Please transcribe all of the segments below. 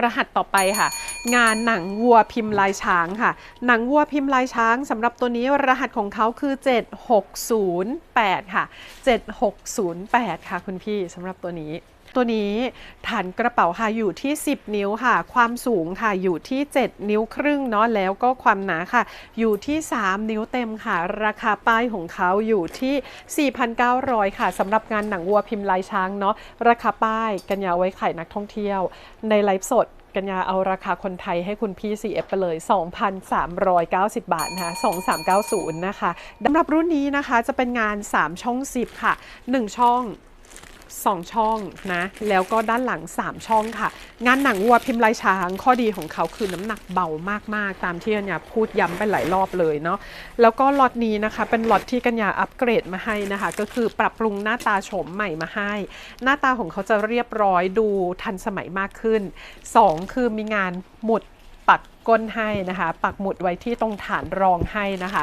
รหัสต่อไปค่ะ งานหนังวัวพิมพ์ลายช้างค่ะ หนังวัวพิมพ์ลายช้างสำหรับตัวนี้รหัสของเขาคือ 7608 ค่ะ 7608 ค่ะคุณพี่สำหรับตัวนี้ ตัวนี้ฐานกระเป๋าค่ะอยู่ที่ 10 นิ้วค่ะ ความสูงค่ะอยู่ที่ 7 นิ้วครึ่งเนาะแล้วก็ความหนาค่ะ อยู่ที่ 3 นิ้วเต็มค่ะ ราคาป้ายของเขาอยู่ที่ 4,900 ค่ะสำหรับงานหนังวัวพิมพ์ลายช้างเนาะราคาป้ายกันยาไว้ขายนักท่องเที่ยว ในไลฟ์สดกัญญาเอาราคาคนไทยให้คุณพี่ CF ไปเลย 2,390 บาทนะคะ2390 นะคะสำหรับรุ่นนี้นะคะจะเป็นงาน 3 ช่อง 10 ค่ะ 1 ช่อง 2 ช่องนะ แล้วก็ด้านหลัง 3 ช่องค่ะ งานหนังวัวพิมพ์ลายช้าง ข้อดีของเขาคือน้ำหนักเบามากๆ ตามที่กัญญาพูดย้ำไปหลายรอบเลยเนาะแล้วก็ล็อตนี้นะคะ เป็นล็อตที่กัญญาอัปเกรดมาให้นะคะ ก็คือปรับปรุงหน้าตาโฉมใหม่มาให้ หน้าตาของเขาจะเรียบร้อยดูทันสมัยมากขึ้น 2 คือมีงานหมุดปักก้นให้นะคะ ปักหมุดไว้ที่ตรงฐานรองให้นะคะ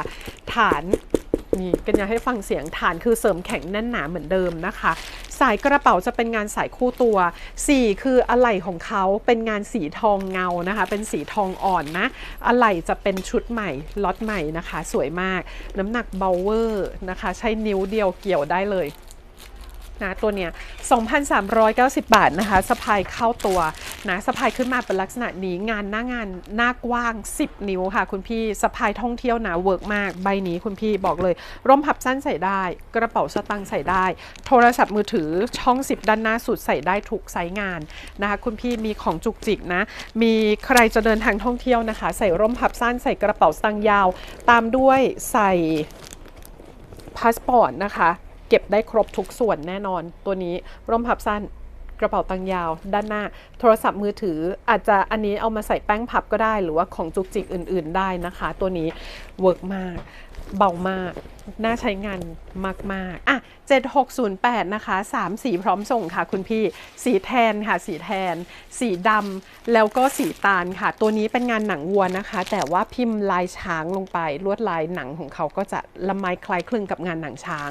ฐานนี่กันอยากให้ฟังเสียงฐานคือเสริมแข็งแน่นหนาเหมือนเดิมนะคะ สายกระเป๋าจะเป็นงานสายคู่ตัว 4 คืออะไหล่ของเขาเป็นงานสีทองเงานะคะ เป็นสีทองอ่อนนะอะไหล่จะเป็นชุดใหม่ล็อตใหม่นะคะ สวยมาก น้ำหนักเบาเวอร์นะคะ ใช้นิ้วเดียวเกี่ยวได้เลย นะตัวเนี้ย 2,390 บาทนะคะสะพายเข้าตัวนะสะพายขึ้นมาเป็นลักษณะนี้งานหน้างานหน้ากว้าง 10 นิ้วค่ะ คุณพี่สะพายท่องเที่ยวนะเวิร์กมากใบนี้คุณพี่บอกเลย ร่มพับสั้นใส่ได้ กระเป๋าสตางค์ใส่ได้ โทรศัพท์มือถือช่อง 10 ด้านหน้าสุดใส่ได้ทุกไซส์งานนะคะคุณพี่มีของจุกจิกนะมีใครจะเดินทางท่องเที่ยวนะคะ ใส่ร่มพับสั้นใส่กระเป๋าสตางค์ยาว ตามด้วยใส่พาสปอร์ตนะคะ เก็บได้ครบทุกส่วนแน่นอน ตัวนี้ร่มพับสั้นกระเป๋าตังยาว ด้านหน้า โทรศัพท์มือถืออาจจะอันนี้เอามาใส่แป้งพับก็ได้ หรือว่าของจุกจิกอื่น ๆ ได้นะคะ ตัวนี้เวิร์กมากเบามาก น่าใช้งานมาก ๆ อะ 7608 นะคะ 3 สีพร้อมส่งค่ะคุณพี่ สีแทนค่ะ สีแทน สีดำ แล้วก็สีตาลค่ะ ตัวนี้เป็นงานหนังวัวนะคะ แต่ว่าพิมพ์ลายช้างลงไป ลวดลายหนังของเขาก็จะละไมคล้ายคลึงกับงานหนังช้าง